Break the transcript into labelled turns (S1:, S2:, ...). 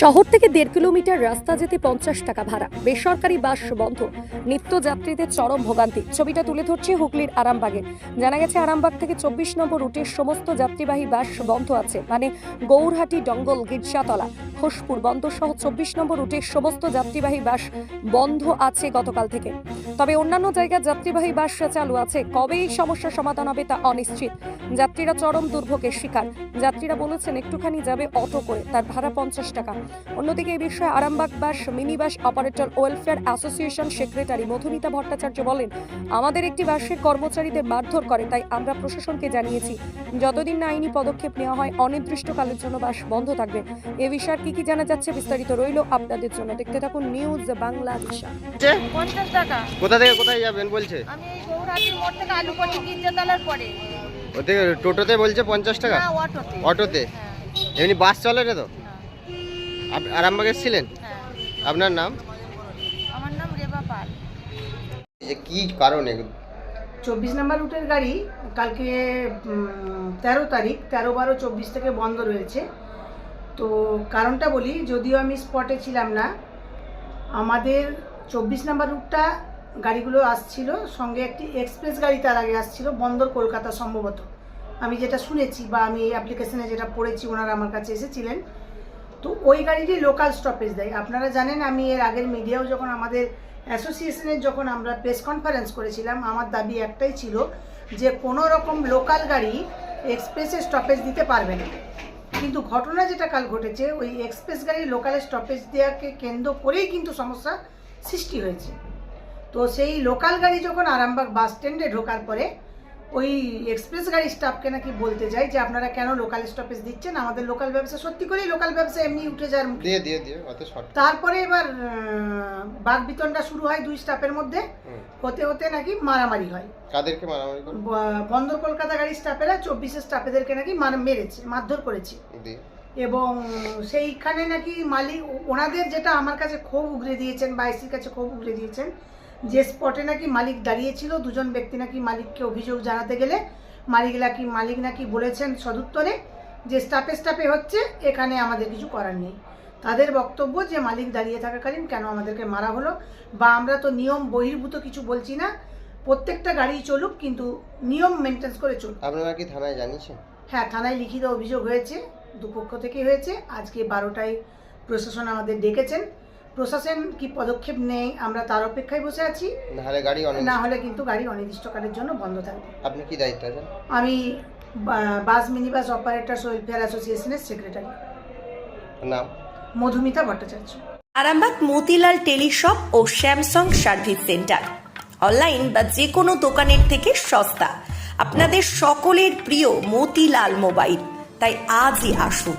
S1: শহর থেকে দেড় কিলোমিটার রাস্তা যেতে পঞ্চাশ টাকা ভাড়া। বেসরকারি বাস বন্ধ। নিত্যযাত্রীদের চরম ভোগান্তি। ছবিটা তুলে ধরছে হুগলির আরামবাগে। জানা গেছে, আরামবাগ থেকে চব্বিশ নম্বর রুটের সমস্ত যাত্রীবাহী বাস বন্ধ আছে। মানে গৌরহাটি ডঙ্গল গির্জাতলা। খোসপুর বন্দর সহ চব্বিশ নম্বর রুটের সমস্ত যাত্রীবাহী বাস বন্ধ আছে গতকাল থেকে। তবে অন্যান্য জায়গার যাত্রীবাহী বাস চালু আছে। কবে এই সমস্যার সমাধান হবে তা অনিশ্চিত। যাত্রীরা চরম দুর্ভোগের শিকার। যাত্রীরা বলেছেন, একটুখানি যাবে অটো করে। তার ভাড়া পঞ্চাশ টাকা। অন্যদিকে এই বিষয়ে Arambagh bus mini operator welfare association secretary Madhumita Bhattacharya বলেন আমাদের একটি বাসের কর্মচারীদের মারধর করে তাই আমরা প্রশাসনকে জানিয়েছি যতদিন না আইনি পদক্ষেপ নেওয়া হয় অনির্দিষ্টকালের জন্য বাস বন্ধ থাকবে। এ বিষয়ে কি কি জানা যাচ্ছে বিস্তারিত রইল আপনাদের জন্য। দেখতে থাকুন নিউজ
S2: পঞ্চাশ টাকা।
S3: কোথা থেকে কোথায় যাবেন বলছে?
S2: আমি গৌরাটির মোড় থেকে আলুপট্টি গির্জাতলার পরে।
S3: ও টোটোতে বলছে পঞ্চাশ টাকা?
S2: অটোতে।
S3: অটোতে?
S2: হ্যাঁ।
S3: এমনি বাস চলে রে তো?
S2: হ্যাঁ,
S3: আপ- আরামবাগ
S2: হ্যাঁ।
S3: আপনার নাম?
S2: আমার নাম রেবা পাল।
S3: যে কি কারণে?
S4: চব্বিশ নাম্বার রুটের গাড়ি কালকে তেরো তারিখ তেরো বারো চব্বিশ থেকে বন্ধ রয়েছে। তো কারণটা বলি যদিও আমি স্পটে ছিলাম না আমাদের চব্বিশ নাম্বার রুটটা গাড়িগুলো আসছিল সঙ্গে একটি এক্সপ্রেস গাড়ি তার আগে আসছিল বন্দর কলকাতা সম্ভবত। আমি যেটা শুনেছি বা আমি অ্যাপ্লিকেশনে যেটা পড়েছি ওনারা আমার কাছে এসেছিলেন। তো ওই গাড়িটি লোকাল স্টপেজ দেয়। আপনারা জানেন, আমি এর আগের মিডিয়াও যখন আমাদের অ্যাসোসিয়েশনের যখন আমরা প্রেস কনফারেন্স করেছিলাম, আমার দাবি একটাই ছিল যে কোনো রকম লোকাল গাড়ি এক্সপ্রেসে স্টপেজ দিতে পারবে না। কিন্তু ঘটনা যেটা কাল ঘটেছে, ওই এক্সপ্রেস গাড়ি লোকালে স্টপেজ দেওয়াকে কেন্দ্র করেই কিন্তু সমস্যা সৃষ্টি হয়েছে। তো সেই লোকাল গাড়ি যখন আরামবাগ বাস স্ট্যান্ডে ঢোকার পরে ওই এক্সপ্রেস গাড়ি স্টাফকে নাকি বলতে যাই যে আপনারা কেন লোকাল স্টপেজ দিচ্ছেন? আমাদের লোকাল ব্যবসা সত্যি করেই লোকাল ব্যবসা এমনি উঠে মুখে।
S3: দিয়ে দিয়ে দিয়ে অত শর্ট
S4: তারপরে এবার বাঘ বিতনটা শুরু হয় দুই স্টাফের মধ্যে। হতে হতে নাকি মারামারি হয়।
S3: কাদেরকে মারামারি করে?
S4: বন্দর কলকাতা গাড়ি স্টাফেরা চব্বিশের স্টাফেদেরকে নাকি মার মেরেছে মারধর করেছে। এবং সেইখানে নাকি মালিক ওনাদের যেটা আমার কাছে ক্ষোভ উগরে দিয়েছেন বা কাছে ক্ষোভ উগরে দিয়েছেন যে স্পটে নাকি মালিক দাঁড়িয়েছিল দুজন ব্যক্তি নাকি মালিককে অভিযোগ জানাতে গেলে মালিক নাকি মালিক নাকি বলেছেন সদুত্তরে যে স্টাপে স্টাপে হচ্ছে এখানে আমাদের কিছু করার নেই। তাদের বক্তব্য যে মালিক দাঁড়িয়ে থাকাকালীন কেন আমাদেরকে মারা হলো বা আমরা তো নিয়ম বহির্ভূত কিছু বলছি না প্রত্যেকটা গাড়ি চলুক কিন্তু নিয়ম মেনটেন্স করে চলুক।
S3: আপনারা কি থানায় জানিয়েছেন?
S4: হ্যাঁ থানায় লিখিত অভিযোগ হয়েছে দুপক্ষ থেকে হয়েছে। আজকে বারোটায় প্রশাসন আমাদের ডেকেছেন। প্রশাসন কি পদক্ষেপ নেই আমরা তার অপেক্ষায় বসে আছি।
S3: গাড়ি
S4: না হলে কিন্তু গাড়ি অনির্দিষ্টকালের জন্য বন্ধ থাকবে।
S3: আপনি কি দায়িত্ব আছেন?
S4: আমি bus mini bus operators welfare অ্যাসোসিয়েশনের সেক্রেটারি
S3: নাম?
S4: মধুমিতা ভট্টাচার্য।
S5: আরামবাগ মতিলাল টেলিশপ ও স্যামসাং সার্ভিস সেন্টার। অনলাইন বা যে কোনো দোকানের থেকে সস্তা। আপনাদের সকলের প্রিয় মতিলাল মোবাইল। তাই আজই আসুন।